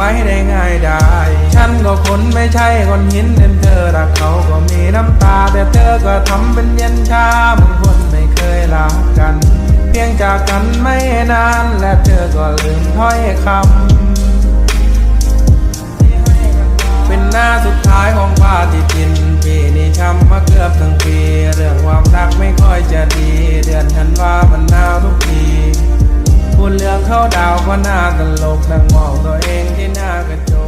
ไปได้ง่ายได้ ฉันก็คนไม่ใช่คนหินเห็นเธอรักเขาก็มีน้ำตา แต่เธอก็ทำเป็นเย็นชาเหมือนคนไม่เคยรักกัน เพียงจากกันไม่นาน และเธอก็ลืมถ้อยคำเป็นหน้าสุดท้ายของปาฏิทินปีนี้ช้ำมาเกือบทั้งปี เรื่องความรักไม่ค่อยจะดี เดือนธันวามันหนาวทุก เข้าดาวก็น่าตลกนั่งมองตัวเองที่หน้ากระจก